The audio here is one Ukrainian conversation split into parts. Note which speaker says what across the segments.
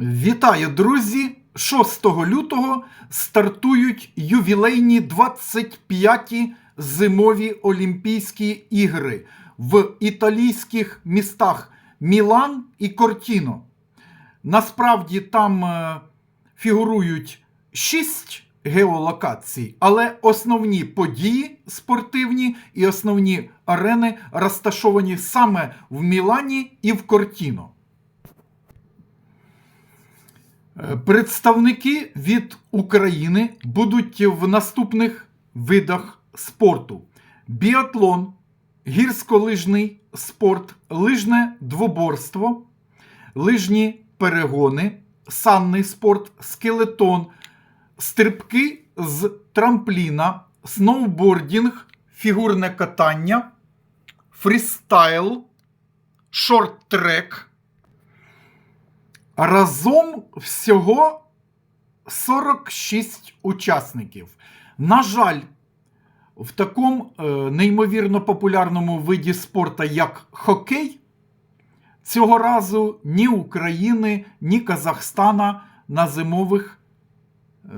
Speaker 1: Вітаю, друзі! 6 лютого стартують ювілейні 25-ті зимові Олімпійські ігри в італійських містах Мілан і Кортіно. Насправді там е, фігурують 6 геолокацій, але основні події спортивні і основні арени розташовані саме в Мілані і в Кортіно. Е, Представники від України будуть в наступних видах спорту: біатлон, гірськолижний спорт, лижне двоборство, лижні перегони, санний спорт, скелетон, стрибки з трампліна, сноубордінг, фігурне катання, фрістайл, шорт-трек. Разом всього 46 учасників. На жаль, в такому е, неймовірно популярному виді спорту, як хокей, цього разу ні України, ні Казахстана на зимових е,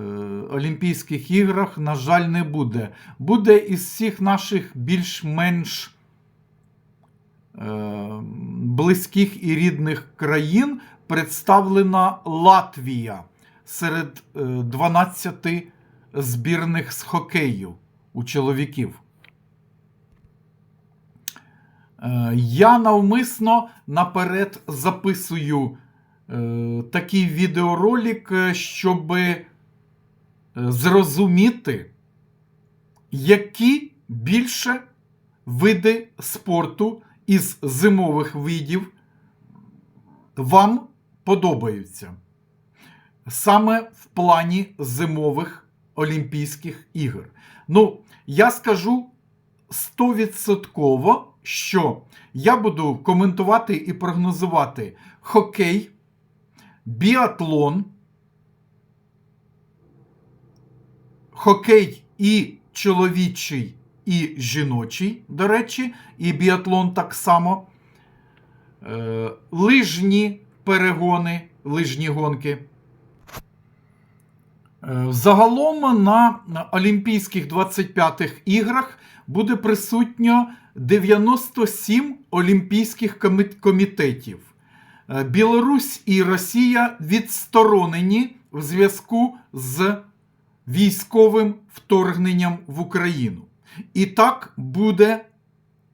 Speaker 1: Олімпійських іграх, на жаль, не буде. Буде із всіх наших більш-менш е, близьких і рідних країн представлена Латвія серед е, 12 збірних з хокею у чоловіків. Е, Я навмисно наперед записую е, такий відеоролик, е, щоб е, зрозуміти, які більше види спорту із зимових видів вам подобаються. Саме в плані зимових Олімпійських ігор. Ну, я скажу стовідсотково, що я буду коментувати і прогнозувати хокей, біатлон, хокей і чоловічий, і жіночий, до речі, і біатлон так само. Е, лижні перегони, лижні гонки. Е, Загалом на Олімпійських 25-х іграх буде присутньо 97 олімпійських комітетів. Е, Білорусь і Росія відсторонені в зв'язку з військовим вторгненням в Україну. І так буде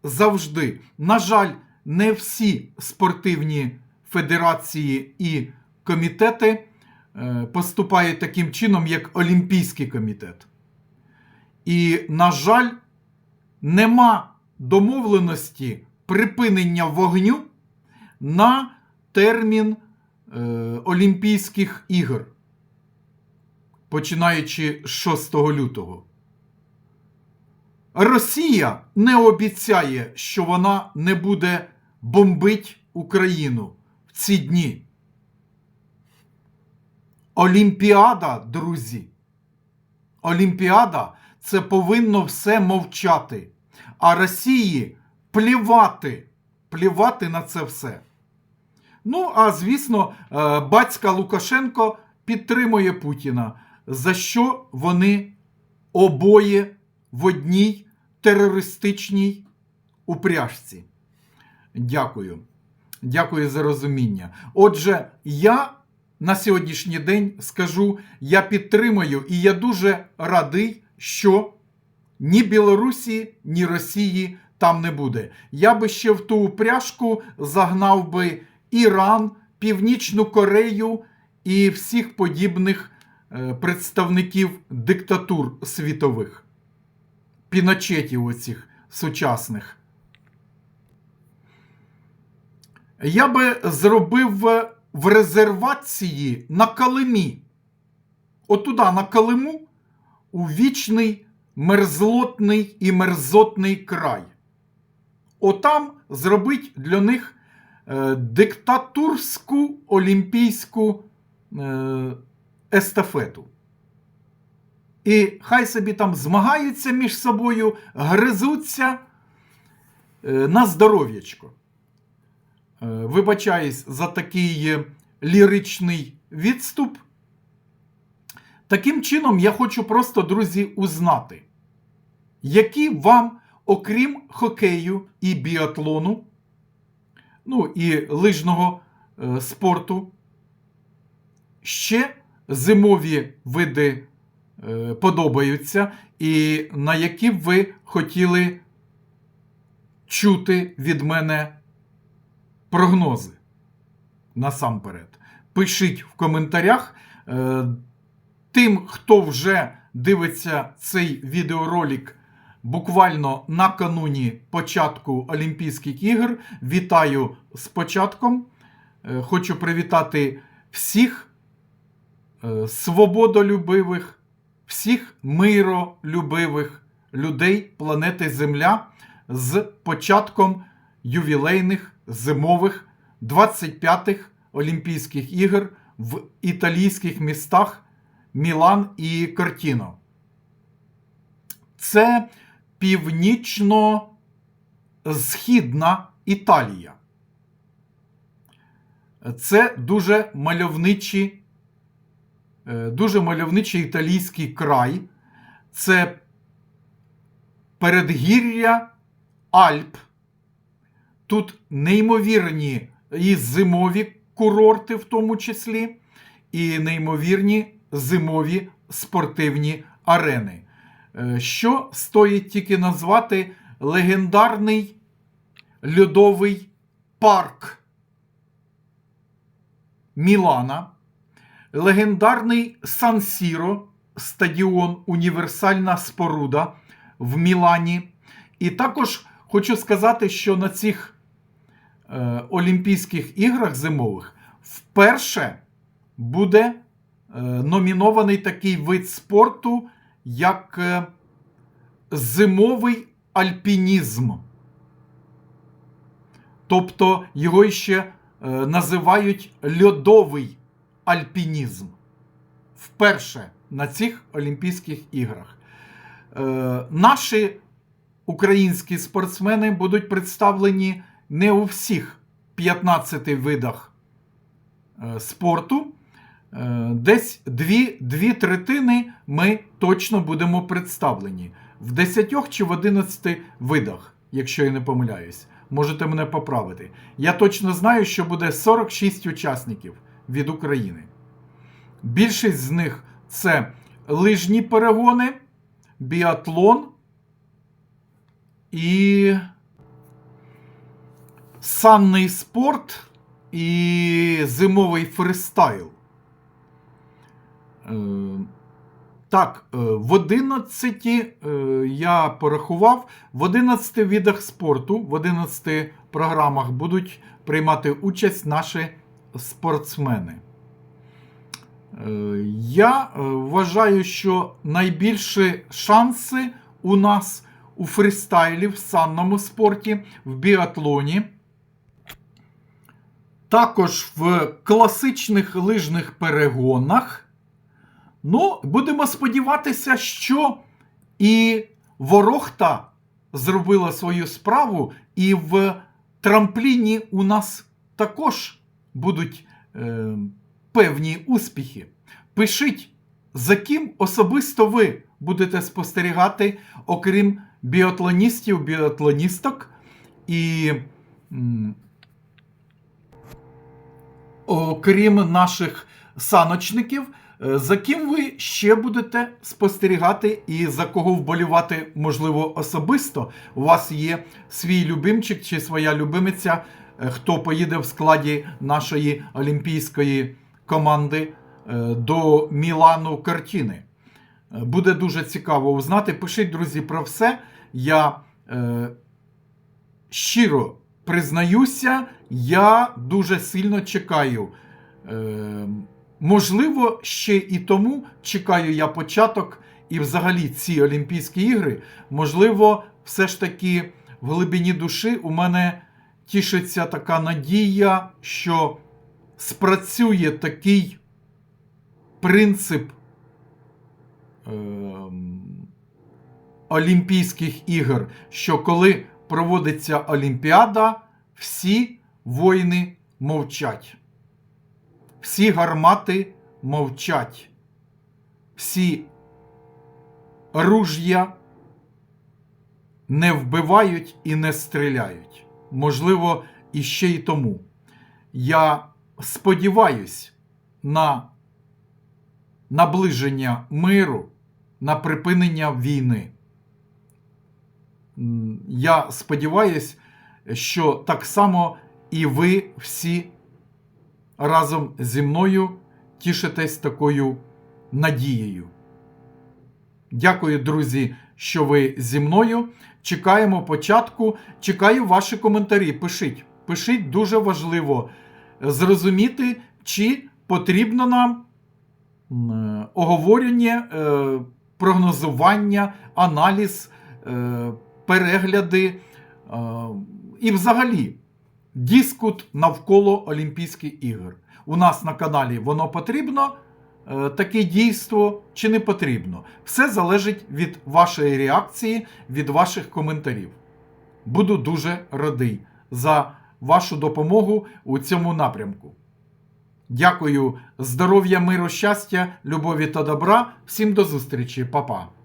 Speaker 1: завжди. На жаль, не всі спортивні федерації і комітети е, поступають таким чином, як Олімпійський комітет. І, на жаль, нема домовленості припинення вогню на термін е, Олімпійських ігор, починаючи з 6 лютого. Росія не обіцяє, що вона не буде бомбить Україну ці дні. Олімпіада, друзі. Олімпіада це повинно все мовчати. А Росії плівати, плівати на це все. Ну, а звісно, е, батька Лукашенко підтримує Путіна, за що вони обоє в одній терористичній упряжці. Дякую. Дякую за розуміння. Отже, я на сьогоднішній день скажу, я підтримую і я дуже радий, що ні Білорусі, ні Росії там не буде. Я би ще в ту упряжку загнав би Іран, Північну Корею і всіх подібних е, представників диктатур світових, піночетів оцих сучасних. Я би зробив в резервації на Калимі. Отуда на Калиму у вічний мерзлотний і мерзотний край. Отам зробить для них е, диктатурську олімпійську е, естафету. І хай собі там змагаються між собою, гризуться е, на здоров'ячко. Е, Вибачаюсь за такий е, ліричний відступ. Таким чином, я хочу просто, друзі, узнати, які вам, окрім хокею і біатлону, ну і лижного е, спорту, ще зимові види е, подобаються, і на які ви хотіли чути від мене прогнози насамперед. Пишіть в коментарях. Е, Тим, хто вже дивиться цей відеоролик буквально накануні початку Олімпійських ігор, вітаю з початком. Е, Хочу привітати всіх е, свободолюбивих, всіх миролюбивих людей планети Земля з початком ювілейних зимових 25-х Олімпійських ігор в італійських містах Мілан і Кортіно. Це північно-східна Італія. Це дуже мальовничі, е, дуже мальовничий італійський край. Це передгір'я Альп. Тут неймовірні і зимові курорти, в тому числі, і неймовірні зимові спортивні арени. Е, Що стоїть тільки назвати легендарний льодовий парк Мілана, легендарний Сан Сіро, стадіон Універсальна споруда в Мілані. І також хочу сказати, що на цих Олімпійських іграх зимових вперше буде е, номінований такий вид спорту, як е, зимовий альпінізм. Тобто його ще е, називають льодовий альпінізм. Вперше на цих Олімпійських іграх. Е, наші українські спортсмени будуть представлені не у всіх 15 видах е, спорту. Е, Десь дві, дві третини ми точно будемо представлені в 10 чи в 11 видах, якщо я не помиляюсь. Можете мене поправити. Я точно знаю, що буде 46 учасників від України. Більшість з них це лижні перегони, біатлон і санний спорт і зимовий фристайл. Е, Так, е, в 11 е, я порахував, в 11 видах спорту, в 11 програмах будуть приймати участь наші спортсмени. Я вважаю, що найбільші шанси у нас у фристайлі, в санному спорті, в біатлоні. Також в класичних лижних перегонах. Ну, будемо сподіватися, що і Ворохта зробила свою справу, і в трампліні у нас також будуть е, певні успіхи. Пишіть, за ким особисто ви будете спостерігати, окрім біатлоністів, біатлоністок і. Окрім наших саночників, е, за ким ви ще будете спостерігати і за кого вболівати, можливо, особисто. У вас є свій любимчик чи своя любимиця, е, хто поїде в складі нашої олімпійської команди е, до Мілану картини. Е, Буде дуже цікаво узнати. Пишіть, друзі, про все. Я е, щиро признаюся, я дуже сильно чекаю. Е, можливо, ще і тому чекаю я початок і взагалі ці Олімпійські ігри. Можливо, все ж таки в глибині душі у мене тішиться така надія, що спрацює такий принцип. ем, Олімпійських ігор, що коли проводиться Олімпіада, всі воїни мовчать. всі гармати мовчать, всі руж'я не вбивають і не стріляють. Можливо, іще й тому. Я сподіваюсь на наближення миру, на припинення війни. Я сподіваюсь, що так само і ви всі разом зі мною тішитесь такою надією. Дякую, друзі, що ви зі мною. Чекаємо початку. Чекаю ваші коментарі. Пишіть. Пишіть дуже важливо зрозуміти, чи потрібно нам е, оговорення, е, прогнозування, аналіз, е, перегляди е, і взагалі дискут навколо Олімпійських ігор. У нас на каналі воно потрібно, е, таке дійство чи не потрібно. Все залежить від вашої реакції, від ваших коментарів. Буду дуже радий за вашу допомогу у цьому напрямку. Дякую, здоров'я, миру, щастя, любові та добра. Всім до зустрічі, Па-па.